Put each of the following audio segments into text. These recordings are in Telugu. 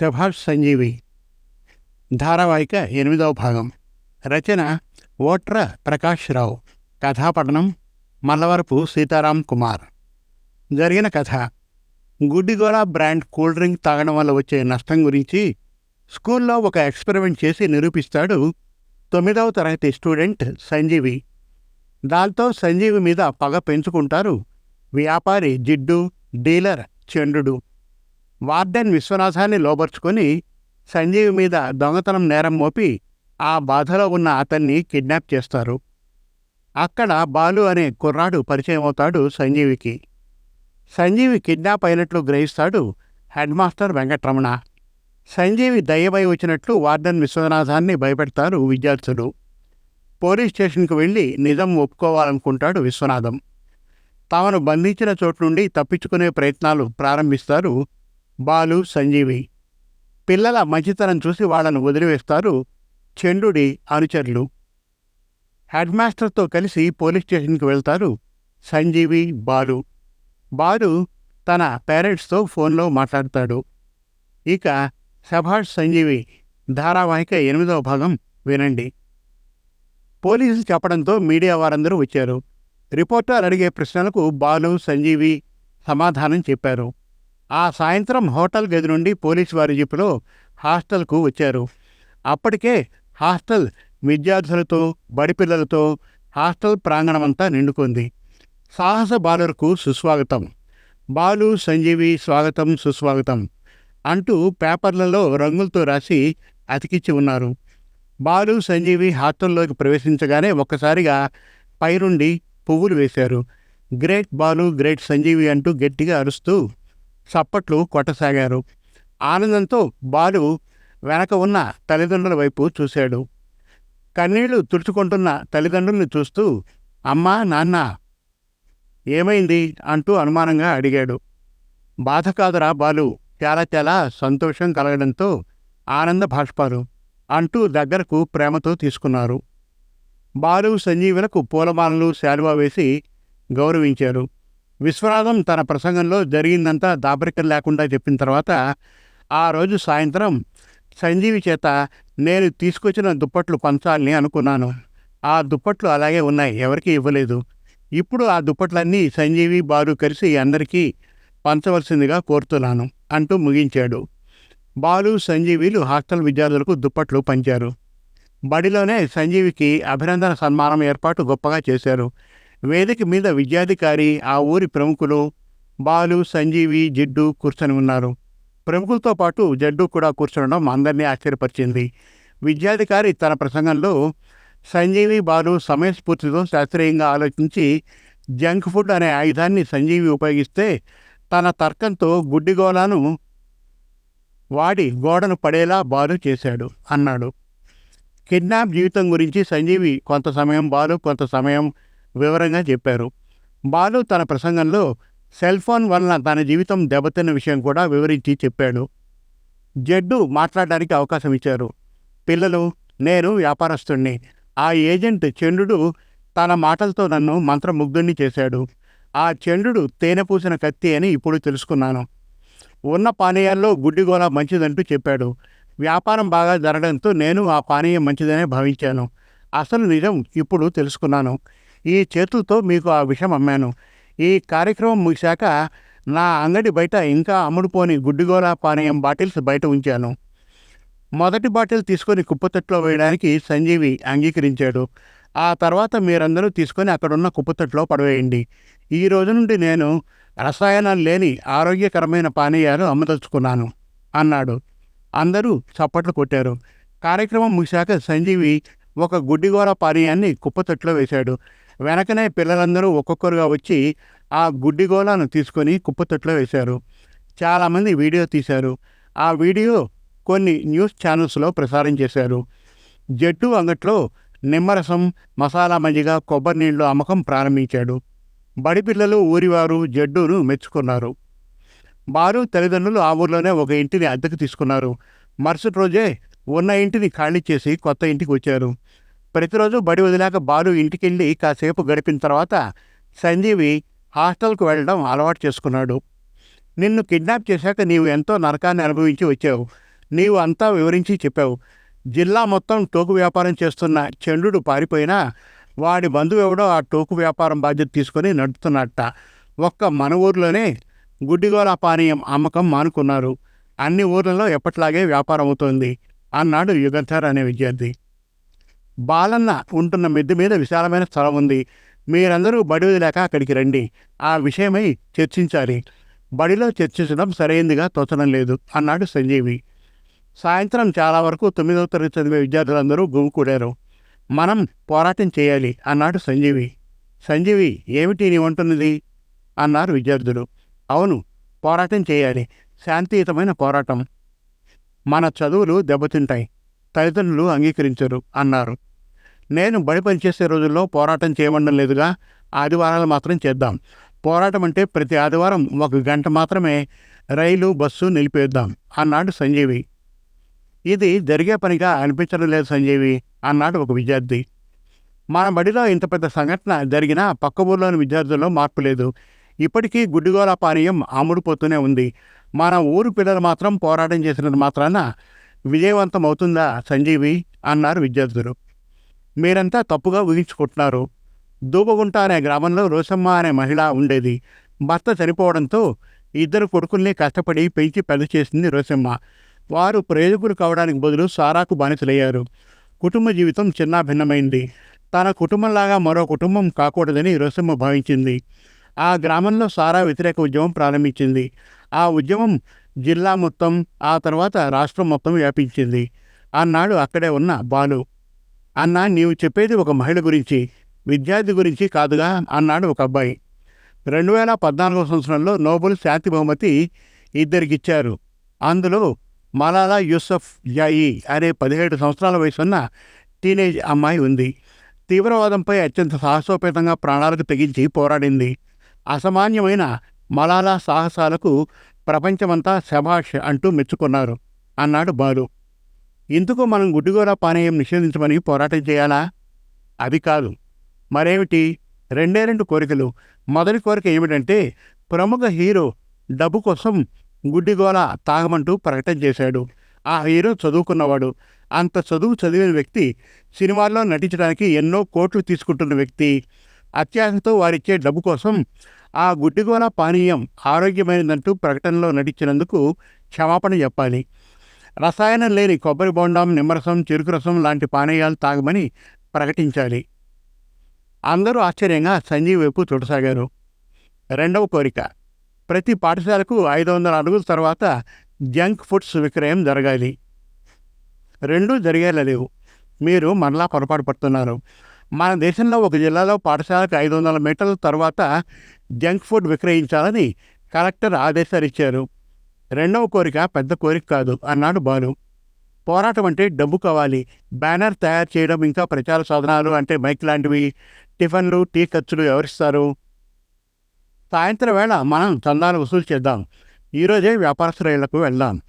శభాష్ సంజీవి ధారావాహిక ఎనిమిదవ భాగం. రచన ఓట్ర ప్రకాష్ రావు కథాపఠనం మల్లవరపు సీతారాం కుమార్. జరిగిన కథ. గుడ్డిగోళ బ్రాండ్ కూల్ డ్రింక్ తాగడం వల్ల వచ్చే నష్టం గురించి స్కూల్లో ఒక ఎక్స్పెరిమెంట్ చేసి నిరూపిస్తాడు తొమ్మిదవ తరగతి స్టూడెంట్ సంజీవి. దాంతో సంజీవి మీద పగ పెంచుకుంటారు వ్యాపారి జిడ్డు డీలర్ చండ్రుడు వార్డెన్ విశ్వనాథాన్ని లోబర్చుకొని సంజీవ్ మీద దొంగతనం నేరం మోపి ఆ బాధలో ఉన్న అతన్ని కిడ్నాప్ చేస్తారు. అక్కడ బాలు అనే కుర్రాడు పరిచయం అవుతాడు సంజీవికి. సంజీవి కిడ్నాప్ అయినట్లు గ్రహిస్తాడు హెడ్ మాస్టర్ వెంకటరమణ. సంజీవి దయ్యమై వచ్చినట్లు వార్డెన్ విశ్వనాథాన్ని భయపెడతారు విద్యార్థులు. పోలీస్ స్టేషన్కు వెళ్ళి నిజం ఒప్పుకోవాలనుకుంటాడు విశ్వనాథం. తమను బంధించిన చోటు నుండి తప్పించుకునే ప్రయత్నాలు ప్రారంభిస్తారు బాలు సంజీవి. పిల్లల మంచితనం చూసి వాళ్ళను వదిలివేస్తారు చండుడి అనుచరులు. హెడ్ మాస్టర్తో కలిసి పోలీస్ స్టేషన్కి వెళ్తారు సంజీవి బాలు. బాలు తన పేరెంట్స్తో ఫోన్లో మాట్లాడతాడు. ఇక సభాష్ సంజీవి ధారావాహిక ఎనిమిదవ భాగం వినండి. పోలీసులు చెప్పడంతో మీడియా వారందరూ వచ్చారు. రిపోర్టర్ అడిగే ప్రశ్నలకు బాలు సంజీవి సమాధానం చెప్పారు. ఆ సాయంత్రం హోటల్ గది నుండి పోలీసు వారి జీపులో హాస్టల్కు వచ్చారు. అప్పటికే హాస్టల్ విద్యార్థులతో బడిపిల్లలతో హాస్టల్ ప్రాంగణమంతా నిండుకుంది. సాహస బాలులకు సుస్వాగతం. బాలు సంజీవి స్వాగతం సుస్వాగతం అంటూ పేపర్లలో రంగులతో రాసి అతికిచ్చి ఉన్నారు. బాలు సంజీవి హాస్టల్లోకి ప్రవేశించగానే ఒక్కసారిగా పైరుండి పువ్వులు వేశారు. గ్రేట్ బాలు గ్రేట్ సంజీవి అంటూ గట్టిగా అరుస్తూ చప్పట్లు కొట్టసాగారు. ఆనందంతో బాలు వెనక ఉన్న తల్లిదండ్రుల వైపు చూశాడు. కన్నీళ్ళు తుడుచుకుంటున్న తల్లిదండ్రుల్ని చూస్తూ అమ్మా నాన్న ఏమైంది? అంటూ అనుమానంగా అడిగాడు. బాధ కాదురా బాలు చాలా చాలా సంతోషం కలగడంతో ఆనంద భాష్పాలు అంటూ దగ్గరకు ప్రేమతో తీసుకున్నారు. బాలు సంజీవులకు పూలమాలలు శాలువా వేసి గౌరవించారు. విశ్వనాథం తన ప్రసంగంలో జరిగిందంతా దాపరికం లేకుండా చెప్పిన తర్వాత ఆ రోజు సాయంత్రం సంజీవి చేత నేను తీసుకొచ్చిన దుప్పట్లు పంచాలని అనుకున్నాను. ఆ దుప్పట్లు అలాగే ఉన్నాయి ఎవరికీ ఇవ్వలేదు. ఇప్పుడు ఆ దుప్పట్లన్నీ సంజీవి బారు కలిసి అందరికీ పంచవలసిందిగా కోరుతున్నాను అంటూ ముగించాడు. బాలు సంజీవిలు హాస్టల్ విద్యార్థులకు దుప్పట్లు పంచారు. బడిలోనే సంజీవికి అభినందన సన్మానం ఏర్పాటు గొప్పగా చేశారు. వేదిక మీద విద్యాధికారి ఆ ఊరి ప్రముఖులు బాలు సంజీవి జిడ్డు కూర్చొని ఉన్నారు. ప్రముఖులతో పాటు జడ్డు కూడా కూర్చోవడం అందరినీ ఆశ్చర్యపరిచింది. విద్యాధికారి తన ప్రసంగంలో సంజీవి బాలు సమయస్ఫూర్తితో శాస్త్రీయంగా ఆలోచించి జంక్ ఫుడ్ అనే ఆయుధాన్ని సంజీవి ఉపయోగిస్తే తన తర్కంతో గుడ్డిగోలాను వాడి గోడను పడేలా బాలు చేశాడు అన్నాడు. కిడ్నాప్ జీవితం గురించి సంజీవి కొంత సమయం బాలు కొంత సమయం వివరంగా చెప్పారు. బాలు తన ప్రసంగంలో సెల్ ఫోన్ వలన తన జీవితం దెబ్బతిన్న విషయం కూడా వివరించి చెప్పాడు. జడ్డు మాట్లాడడానికి అవకాశం ఇచ్చారు. పిల్లలు నేను వ్యాపారస్తుణ్ణి. ఆ ఏజెంట్ చంద్రుడు తన మాటలతో నన్ను మంత్రముగ్ధుణ్ణి చేశాడు. ఆ చంద్రుడు తేనె పూసిన కత్తి అని ఇప్పుడు తెలుసుకున్నాను. ఉన్న పానీయాల్లో గుడ్డిగోళ మంచిదంటూ చెప్పాడు. వ్యాపారం బాగా జరగడంతో నేను ఆ పానీయం మంచిదనే భావించాను. అసలు నిజం ఇప్పుడు తెలుసుకున్నాను. ఈ చేతులతో మీకు ఆ విషయం అమ్మాను. ఈ కార్యక్రమం ముగిశాక నా అంగడి బయట ఇంకా అమ్ముడుపోని గుడ్డిగోల పానీయం బాటిల్స్ బయట ఉంచాను. మొదటి బాటిల్ తీసుకొని కుప్పతట్లో వేయడానికి సంజీవి అంగీకరించాడు. ఆ తర్వాత మీరందరూ తీసుకొని అక్కడున్న కుప్పతట్లో పడవేయండి. ఈ రోజు నుండి నేను రసాయనాలు లేని ఆరోగ్యకరమైన పానీయాలు అమ్మదలుచుకున్నాను అన్నాడు. అందరూ చప్పట్లు కొట్టారు. కార్యక్రమం ముగిశాక సంజీవి ఒక గుడ్డిగోర పానీయాన్ని కుప్పతట్లో వేశాడు. వెనకనే పిల్లలందరూ ఒక్కొక్కరుగా వచ్చి ఆ గుడ్డిగోళాను తీసుకొని కుప్పతొట్లో వేశారు. చాలామంది వీడియో తీశారు. ఆ వీడియో కొన్ని న్యూస్ ఛానల్స్లో ప్రసారం చేశారు. జట్టు అంగట్లో నిమ్మరసం మసాలా మజ్జిగ కొబ్బరి నీళ్ళు అమ్మకం ప్రారంభించాడు. బడి పిల్లలు ఊరివారు జడ్డును మెచ్చుకున్నారు. వారు తల్లిదండ్రులు ఆ ఊర్లోనే ఒక ఇంటిని అద్దెకు తీసుకున్నారు. మరుసటి రోజే ఉన్న ఇంటిని ఖాళీ చేసి కొత్త ఇంటికి వచ్చారు. ప్రతిరోజు బడి వదిలాక బాలు ఇంటికెళ్ళి కాసేపు గడిపిన తర్వాత సంజీవి హాస్టల్కు వెళ్ళడం అలవాటు చేసుకున్నాడు. నిన్ను కిడ్నాప్ చేశాక నీవు ఎంతో నరకాన్ని అనుభవించి వచ్చావు. నీవు అంతా వివరించి చెప్పావు. జిల్లా మొత్తం టోకు వ్యాపారం చేస్తున్న చండు పారిపోయినా వాడి బంధువు ఎవడో ఆ టోకు వ్యాపారం బాధ్యత తీసుకొని నడుపుతున్నట్ట ఒక్క మన ఊర్లోనే గుడ్డిగోల పానీయం అమ్మకం మానుకున్నారు. అన్ని ఊర్లలో ఎప్పట్లాగే వ్యాపారం అవుతోంది అన్నాడు యుగంధర్ అనే విద్యార్థి. బాలన్న ఉంటున్న మిద్దె మీద విశాలమైన స్థలం ఉంది. మీరందరూ బడి వదిలేక అక్కడికి రండి. ఆ విషయమై చర్చించాలి. బడిలో చర్చించడం సరైందిగా తోచడం లేదు అన్నాడు సంజీవి. సాయంత్రం చాలా వరకు తొమ్మిదవ తరగతి చదివే విద్యార్థులందరూ గుమికూడారు. మనం పోరాటం చేయాలి అన్నాడు సంజీవి. సంజీవి ఏమిటి నీవంటున్నది అన్నారు విద్యార్థులు. అవును పోరాటం చేయాలి. శాంతియుతమైన పోరాటం. మన చదువులు దెబ్బతింటాయి. తల్లిదండ్రులు అంగీకరించరు అన్నారు. నేను బడి పనిచేసే రోజుల్లో పోరాటం చేయమండం లేదుగా ఆదివారాలు మాత్రం చేద్దాం. పోరాటం అంటే ప్రతి ఆదివారం ఒక గంట మాత్రమే రైలు బస్సు నిలిపేద్దాం. అన్నాడు సంజీవి. ఇది జరిగే పనిగా అనిపించడం లేదు సంజీవి. అన్నాడు ఒక విద్యార్థి. మన బడిలో ఇంత పెద్ద సంఘటన జరిగినా పక్క ఊర్లోని విద్యార్థుల్లో మార్పు లేదు. ఇప్పటికీ గుడ్డిగోళ పానీయం అమ్ముడుపోతూనే ఉంది. మన ఊరు పిల్లలు మాత్రం పోరాటం చేసినంత మాత్రాన విజయవంతం అవుతుందా సంజీవి? అన్నారు విద్యార్థులు. మీరంతా తప్పుగా ఊహించుకుంటున్నారు. దూబగుంట అనే గ్రామంలో రోసమ్మ అనే మహిళ ఉండేది. భర్త చనిపోవడంతో ఇద్దరు కొడుకుల్ని కష్టపడి పెంచి పెద్ద చేసింది రోసమ్మ. వారు ప్రయోజకులు కావడానికి బదులు సారాకు బానిసలయ్యారు. కుటుంబ జీవితం చిన్నాభిన్నమైంది తన కుటుంబంలాగా మరో కుటుంబం కాకూడదని రోసమ్మ భావించింది. ఆ గ్రామంలో సారా వ్యతిరేక ఉద్యమం ప్రారంభించింది. ఆ ఉద్యమం జిల్లా మొత్తం ఆ తర్వాత రాష్ట్రం మొత్తం వ్యాపించింది. అన్నాడు అక్కడే ఉన్న బాలు. అన్న నీవు చెప్పేది ఒక మహిళ గురించి విద్యార్థి గురించి కాదుగా అన్నాడు ఒక అబ్బాయి. రెండు వేల పద్నాలుగో సంవత్సరంలో నోబెల్ శాంతి బహుమతి ఇద్దరికిచ్చారు. అందులో మలాలా యూసఫ్ జాయి అనే పదిహేడు సంవత్సరాల వయసున్న టీనేజ్ అమ్మాయి ఉంది. తీవ్రవాదంపై అత్యంత సాహసోపేతంగా ప్రాణాలకు తెగించి పోరాడింది. అసామాన్యమైన మలాలా సాహసాలకు ప్రపంచమంతా శభాష్ అంటూ మెచ్చుకున్నారు అన్నాడు బాలు. ఇందుకు మనం గుడ్డుగోర పానీయం నిషేధించమని పోరాటం చేయాలా? అది కాదు. మరేమిటి? రెండే రెండు కోరికలు. మొదటి కోరిక ఏమిటంటే ప్రముఖ హీరో డబ్బు కోసం గుడ్డిగోల తాగమంటూ ప్రకటన చేశాడు. ఆ హీరో చదువుకున్నవాడు. అంత చదువు చదివిన వ్యక్తి సినిమాల్లో నటించడానికి ఎన్నో కోట్లు తీసుకుంటున్న వ్యక్తి. అత్యాశతో వారిచ్చే డబ్బు కోసం ఆ గుడ్డిగోల పానీయం ఆరోగ్యమైనదంటూ ప్రకటనలో నటించినందుకు క్షమాపణ చెప్పాలి. రసాయనం లేని కొబ్బరి బొండం నిమ్మరసం చెరుకు రసం లాంటి పానీయాలు తాగమని ప్రకటించాలి. అందరూ ఆశ్చర్యంగా సంజీవ్ వైపు చూడసాగారు. రెండవ కోరిక ప్రతి పాఠశాలకు ఐదు వందల అడుగుల తర్వాత జంక్ ఫుడ్స్ విక్రయం జరగాలి. రెండూ జరిగేలా లేవు. మీరు మరలా పొరపాటు పడుతున్నారు. మన దేశంలో ఒక జిల్లాలో పాఠశాలకు ఐదు వందల మీటర్ల తర్వాత జంక్ ఫుడ్ విక్రయించాలని కలెక్టర్ ఆదేశాలు ఇచ్చారు. రెండవ కోరిక పెద్ద కోరిక కాదు. అన్నాడు బాలు పోరాటం అంటే డబ్బు కావాలి. బ్యానర్ తయారు చేయడం ఇంకా ప్రచార సాధనాలు అంటే మైక్ లాంటివి టిఫిన్లు టీ ఖర్చులు ఎవరిస్తారు? సాయంత్రం వేళ మనం చందాలు వసూలు చేద్దాం. ఈరోజే వ్యాపారస్తులకు వెళ్దాం.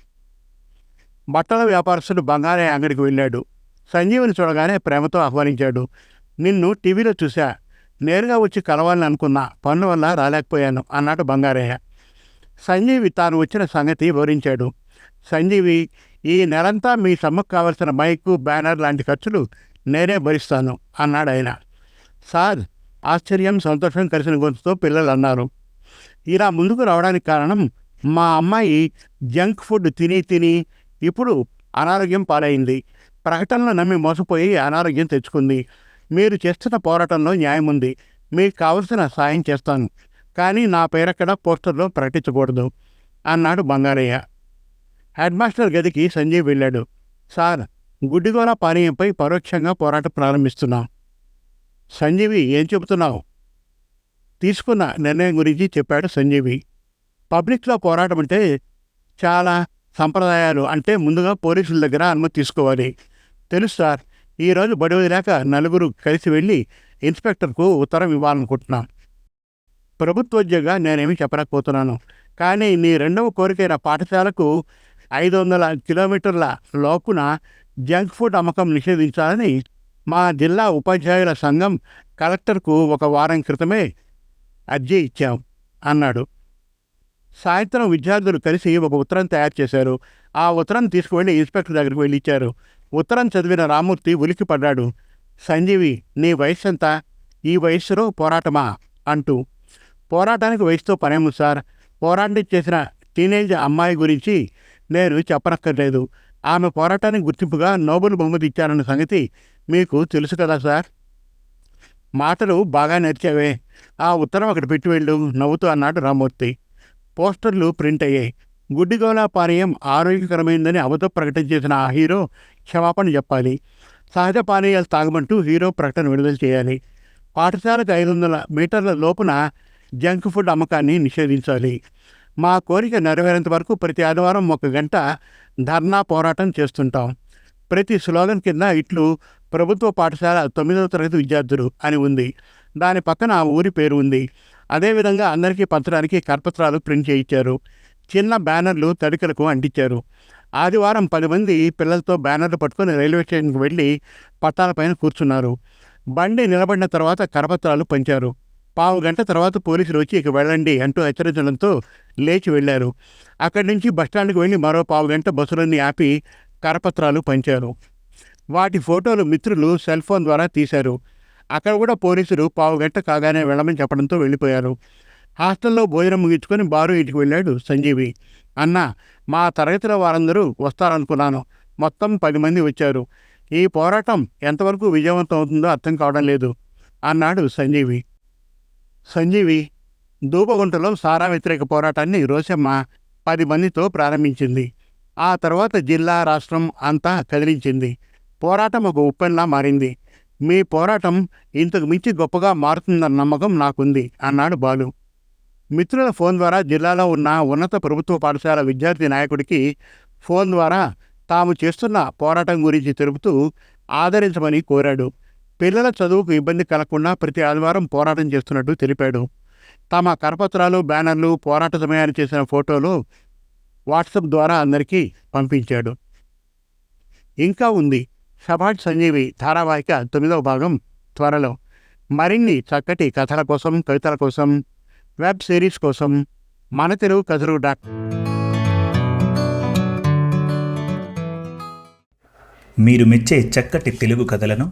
బట్టల వ్యాపారస్తుడు బంగారే అంగడికి వెళ్ళాడు. సంజీవుని చూడగానే ప్రేమతో ఆహ్వానించాడు. నిన్ను టీవీలో చూశా. నేరుగా వచ్చి కలవాలని అనుకున్నా. పనుల వల్ల రాలేకపోయాను అన్నాడు బంగారయ్య. సంజీవి తాను వచ్చిన సంగతి వివరించాడు. సంజీవి ఈ నెలంతా మీ సమ్మకు కావలసిన మైకు బ్యానర్ లాంటి ఖర్చులు నేనే భరిస్తాను అన్నాడు ఆయన. సార్ ఆశ్చర్యం సంతోషం కలిసిన గొంతుతో పిల్లలు అన్నారు. ఇలా ముందుకు రావడానికి కారణం మా అమ్మాయి జంక్ ఫుడ్ తిని తిని ఇప్పుడు అనారోగ్యం పాలైంది. ప్రకటనలు నమ్మి మోసపోయి అనారోగ్యం తెచ్చుకుంది. మీరు చేస్తున్న పోరాటంలో న్యాయం ఉంది మీకు కావలసిన సాయం చేస్తాను. కానీ నా పేరక్కడ పోస్టర్లో ప్రకటించకూడదు అన్నాడు బంగారయ్య. హెడ్ మాస్టర్ గదికి సంజయ్ వెళ్ళాడు. సార్ గుడ్డిగోల పానీయంపై పరోక్షంగా పోరాటం ప్రారంభిస్తున్నాం. సంజీవి ఏం చెబుతున్నావు? తీసుకున్న నిర్ణయం గురించి చెప్పాడు సంజీవి. పబ్లిక్లో పోరాటం అంటే చాలా సంప్రదాయాలు అంటే ముందుగా పోలీసుల దగ్గర అనుమతి తీసుకోవాలి. తెలుసు సార్ ఈరోజు బడివదిలేక నలుగురు కలిసి వెళ్ళి ఇన్స్పెక్టర్కు ఉత్తరం ఇవ్వాలనుకుంటున్నాం. ప్రభుత్వోద్యోగ నేనేమి చెప్పలేకపోతున్నాను. కానీ నీ రెండవ కోరికైన పాఠశాలకు ఐదు వందల కిలోమీటర్ల లోపున జంక్ ఫుడ్ అమ్మకం నిషేధించాలని మా జిల్లా ఉపాధ్యాయుల సంఘం కలెక్టర్కు ఒక వారం క్రితమే అర్జీ ఇచ్చాం అన్నాడు. సాయంత్రం విద్యార్థులు కలిసి ఒక ఉత్తరం తయారు చేశారు. ఆ ఉత్తరం తీసుకువెళ్ళి ఇన్స్పెక్టర్ దగ్గరికి వెళ్ళి ఇచ్చారు. ఉత్తరం చదివిన రామూర్తి ఉలికి పడ్డాడు. సంజీవి నీ వయస్సు ఎంత ఈ వయస్సులో పోరాటమా? అంటూ పోరాటానికి వయసుతో పనేము సార్? పోరాటం చేసిన టీనేజ్ అమ్మాయి గురించి నేను చెప్పనక్కర్లేదు. ఆమె పోరాటానికి గుర్తింపుగా నోబెల్ బహుమతి ఇచ్చారన్న సంగతి మీకు తెలుసు కదా సార్? మాటలు బాగా నడిచావే ఆ ఉత్తరం అక్కడ పెట్టి వెళ్ళు నవ్వుతూ అన్నాడు రామూర్తి పోస్టర్లు ప్రింట్ అయ్యాయి. గుడ్డిగోలా పానీయం ఆరోగ్యకరమైందని అవతో ప్రకటన చేసిన ఆ హీరో క్షమాపణ చెప్పాలి. సహజ పానీయాలు తాగమంటూ హీరో ప్రకటన విడుదల చేయాలి. పాఠశాలకు ఐదు వందల మీటర్ల లోపున జంక్ ఫుడ్ అమ్మకాన్ని నిషేధించాలి. మా కోరిక నెరవేరేంత వరకు ప్రతి ఆదివారం ఒక గంట ధర్నా పోరాటం చేస్తుంటాం. ప్రతి స్లోగన్ కింద ఇట్లు ప్రభుత్వ పాఠశాల తొమ్మిదవ తరగతి విద్యార్థులు అని ఉంది. దాని పక్కన ఆ ఊరి పేరు ఉంది. అదేవిధంగా అందరికీ పంచడానికి కరపత్రాలు ప్రింట్ చేయించారు. చిన్న బ్యానర్లు తడికలకు అంటించారు. ఆదివారం పది మంది పిల్లలతో బ్యానర్లు పట్టుకొని రైల్వే స్టేషన్కి వెళ్ళి పట్టాలపైన కూర్చున్నారు. బండి నిలబడిన తర్వాత కరపత్రాలు పంచారు. పావు గంట తర్వాత పోలీసులు వచ్చి ఇక వెళ్ళండి అంటూ హెచ్చరించడంతో లేచి వెళ్ళారు. అక్కడి నుంచి బస్టాండ్కి వెళ్ళి మరో పావు గంట బస్సులన్నీ ఆపి కరపత్రాలు పంచారు. వాటి ఫోటోలు మిత్రులు సెల్ ఫోన్ ద్వారా తీశారు. అక్కడ కూడా పోలీసులు పావు గంట కాగానే వెళ్ళమని చెప్పడంతో వెళ్ళిపోయారు. హాస్టల్లో భోజనం ముగించుకొని బారు ఇంటికి వెళ్ళాడు సంజీవి. అన్న మా తరగతిలో వారందరూ వస్తారనుకున్నాను. మొత్తం పది మంది వచ్చారు. ఈ పోరాటం ఎంతవరకు విజయవంతం అవుతుందో అర్థం కావడం లేదు అన్నాడు సంజీవి. సంజీవి దూపగుంటలో సారా వ్యతిరేక పోరాటాన్ని రోశమ్మ పది మందితో ప్రారంభించింది. ఆ తర్వాత జిల్లా రాష్ట్రం అంతా కదిలించింది. పోరాటం ఒక ఉప్పెన్లా మారింది. మీ పోరాటం ఇంతకు మించి గొప్పగా మారుతుందన్న నమ్మకం నాకుంది అన్నాడు బాలు. మిత్రుల ఫోన్ ద్వారా జిల్లాలో ఉన్న ఉన్నత ప్రభుత్వ పాఠశాల విద్యార్థి నాయకుడికి ఫోన్ ద్వారా తాము చేస్తున్న పోరాటం గురించి తెలుపుతూ ఆదరించమని కోరాడు. పిల్లల చదువుకు ఇబ్బంది కలగకుండా ప్రతి ఆదివారం పోరాటం చేస్తున్నట్టు తెలిపాడు. తమ కరపత్రాలు బ్యానర్లు పోరాట సమయాన్ని చేసిన ఫోటోలు వాట్సాప్ ద్వారా అందరికీ పంపించాడు. ఇంకా ఉంది. సభాట్ సంజీవి ధారావాహిక తొమ్మిదవ భాగం త్వరలో. మరిన్ని చక్కటి కథల కోసం కవితల కోసం వెబ్ సిరీస్ కోసం మన తెలుగు కథలు డాట్ మీరు మెచ్చే చక్కటి తెలుగు కథలను